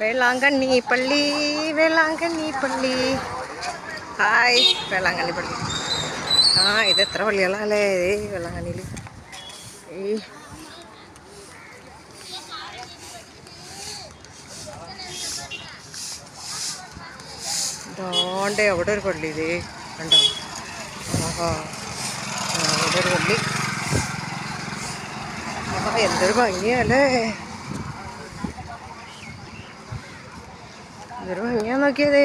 വേളാങ്കണ്ണി പള്ളി വേളാങ്കണ്ണി പള്ളി ഹായ് വേളാങ്കണ്ണി പള്ളി ആ ഇത് എത്ര പള്ളികളല്ലേ ഏ വേളാങ്കണ്ണിയിൽ ഈ ദോണ്ടേ അവിടെ ഒരു പള്ളി ഇതേ കണ്ടോ ആഹാ ആ, ഇവിടെ ഒരു പള്ളി ആഹാ എന്തൊരു ഭംഗിയല്ലേ എന്തൊരു ഭംഗിയാ നോക്കിയതേ.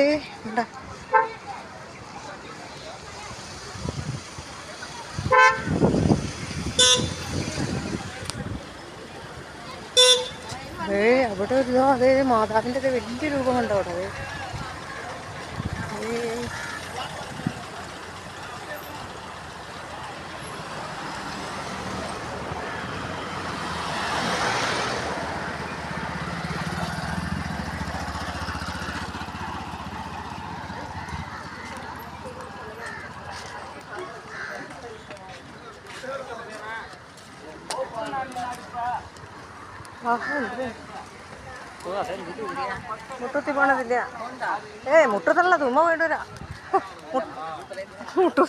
ഉണ്ടാ ഏ അവിടെ ഒരു അതേ മാതാവിന്റെ വലിയ രൂപം കണ്ടോ അവിടെ? മുട്ടത്തി പോണതില്ല ഏ മുട്ടത്തല്ല തുമ്മ വേണ്ടൂരാ മുട്ടു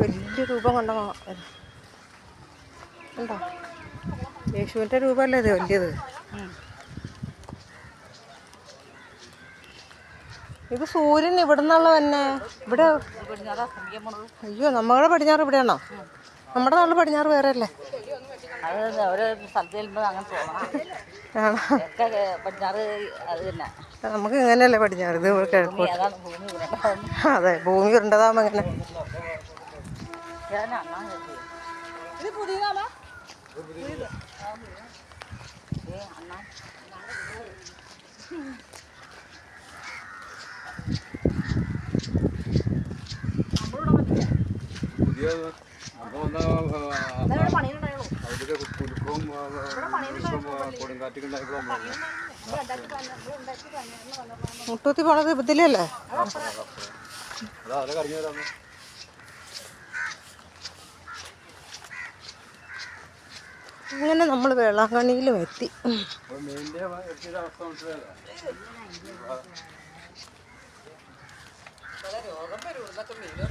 വലിയ രൂപം കണ്ടോ കണ്ടോ യേശുവിന്റെ രൂപമല്ലേ ഇത് വലിയത്? ഇത് സൂര്യൻ ഇവിടെ നിന്നുള്ള തന്നെ. ഇവിടെ അയ്യോ നമ്മുടെ പടിഞ്ഞാറ് ഇവിടെയാണോ? നമ്മുടെ നാട്ടിൽ പടിഞ്ഞാറ് വേറെ അല്ലേ അങ്ങനെ നമുക്ക് ഇങ്ങനെയല്ലേ പടിഞ്ഞാറ്? ഇത് കിഴക്കോട്ട്. അതെ ഭൂമി ഉരുണ്ടതാകുമ്പോൾ ഇങ്ങനെ. ഞാൻ മുട്ടൂത്തി പോണത് ഇതിലല്ലേ അങ്ങനെ നമ്മൾ വേളാങ്കണ്ണിയിലും എത്തി. രോഗം വരും. എന്നൊക്കെ മീനും